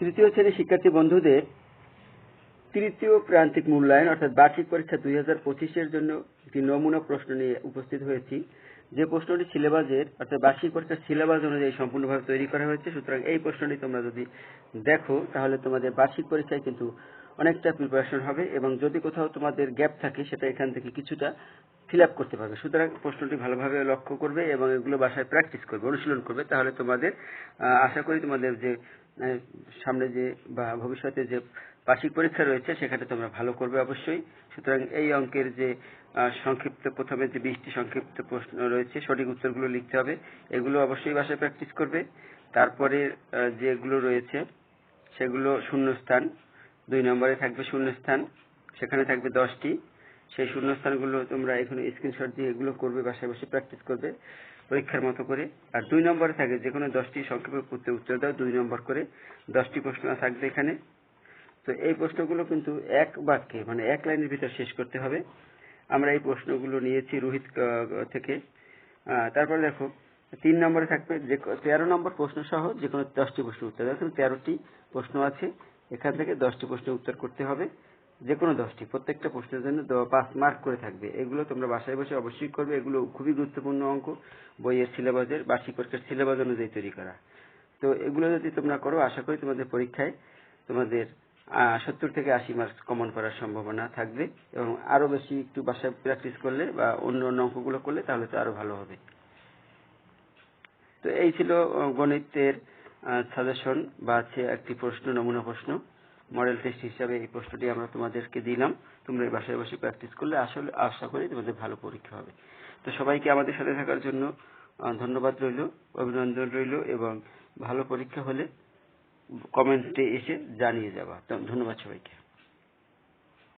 তৃতীয় শ্রেণির শিক্ষার্থী বন্ধুদের তৃতীয় প্রান্তিক মূল্যায়ন, অর্থাৎ বার্ষিক পরীক্ষা দুই হাজার পঁচিশের জন্য একটি নমুনা প্রশ্ন নিয়ে উপস্থিত হয়েছি। যে প্রশ্নটি সিলেবাসের, অর্থাৎ বার্ষিক পরীক্ষার সিলেবাস অনুযায়ী সম্পূর্ণভাবে তৈরি করা হয়েছে, সুতরাং এই প্রশ্নটি তোমরা যদি দেখো, তাহলে তোমাদের বার্ষিক পরীক্ষায় কিন্তু অনেকটা প্রিপারেশন হবে এবং যদি কোথাও তোমাদের গ্যাপ থাকে, সেটা এখান থেকে কিছুটা ফিল আপ করতে পারবে। সুতরাং প্রশ্নটি ভালোভাবে লক্ষ্য করবে এবং এগুলো বাসায় প্র্যাকটিস করবে, অনুশীলন করবে। তাহলে তোমাদের আশা করি তোমাদের যে সামনে যে বা ভবিষ্যতে যে বার্ষিক পরীক্ষা রয়েছে, সেখানে তোমরা ভালো করবে অবশ্যই। সুতরাং এই অঙ্কের যে সংক্ষিপ্ত প্রথমে যে বিশটি সংক্ষিপ্ত প্রশ্ন রয়েছে, সঠিক উত্তরগুলো লিখতে হবে। এগুলো অবশ্যই বাসায় প্র্যাকটিস করবে। তারপরে যেগুলো রয়েছে, সেগুলো শূন্যস্থান। দুই নম্বরে থাকবে শূন্যস্থান। সেখানে থাকবে দশটি। সেই শূন্যস্থানগুলো তোমরা এখানে স্ক্রিনশট দিয়ে এগুলো করবে, বাসায় বসে প্র্যাকটিস করবে, পরীক্ষার মতো করে। আর দুই নম্বরে থাকে যে কোনো দশটি সংক্ষেপে উত্তর উত্তর দাও, দুই নম্বর করে। দশটি প্রশ্ন থাকবে এখানে। তো এই প্রশ্নগুলো কিন্তু এক বাক্যে মানে এক লাইনের ভিতর শেষ করতে হবে। আমরা এই প্রশ্নগুলো নিয়েছি রোহিত থেকে। তারপরে দেখো, তিন নম্বরে থাকবে, যে, তেরো নম্বর প্রশ্ন সহ যে কোনো দশটি প্রশ্ন উত্তর দেখো তেরোটি প্রশ্ন আছে। এখান থেকে দশটি প্রশ্নের উত্তর করতে হবে। যে কোনো দশটি, প্রত্যেকটা প্রশ্নের জন্য পাঁচ মার্ক করে থাকবে। এগুলো তোমরা বাসায় বসে অবশ্যই করবে। এগুলো খুবই গুরুত্বপূর্ণ অঙ্ক, বইয়ের সিলেবাসের বার্ষিক পরীক্ষার সিলেবাস অনুযায়ী তৈরি করা। তো এগুলো যদি তোমরা করো, আশা করি তোমাদের পরীক্ষায় তোমাদের সত্তর থেকে আশি মার্কস কমন করার সম্ভাবনা থাকবে এবং আরও বেশি একটু বাসায় প্র্যাকটিস করলে বা অন্য অন্য অঙ্কগুলো করলে তাহলে তো আরও ভালো হবে। তো এই ছিল গণিতের সাজেশন বা আছে একটি প্রশ্ন, নমুনা প্রশ্ন। মডেল টেস্ট হিসাবে এই প্রশ্নটি আমরা তোমাদেরকে দিলাম। তোমরা এই বাসায় বসে প্র্যাকটিস করলে আসলে আশা করি তোমাদের ভালো পরীক্ষা হবে। তো সবাইকে আমাদের সাথে থাকার জন্য ধন্যবাদ রইল, অভিনন্দন রইল এবং ভালো পরীক্ষা হলে কমেন্টে এসে জানিয়ে যাবা। ধন্যবাদ সবাইকে।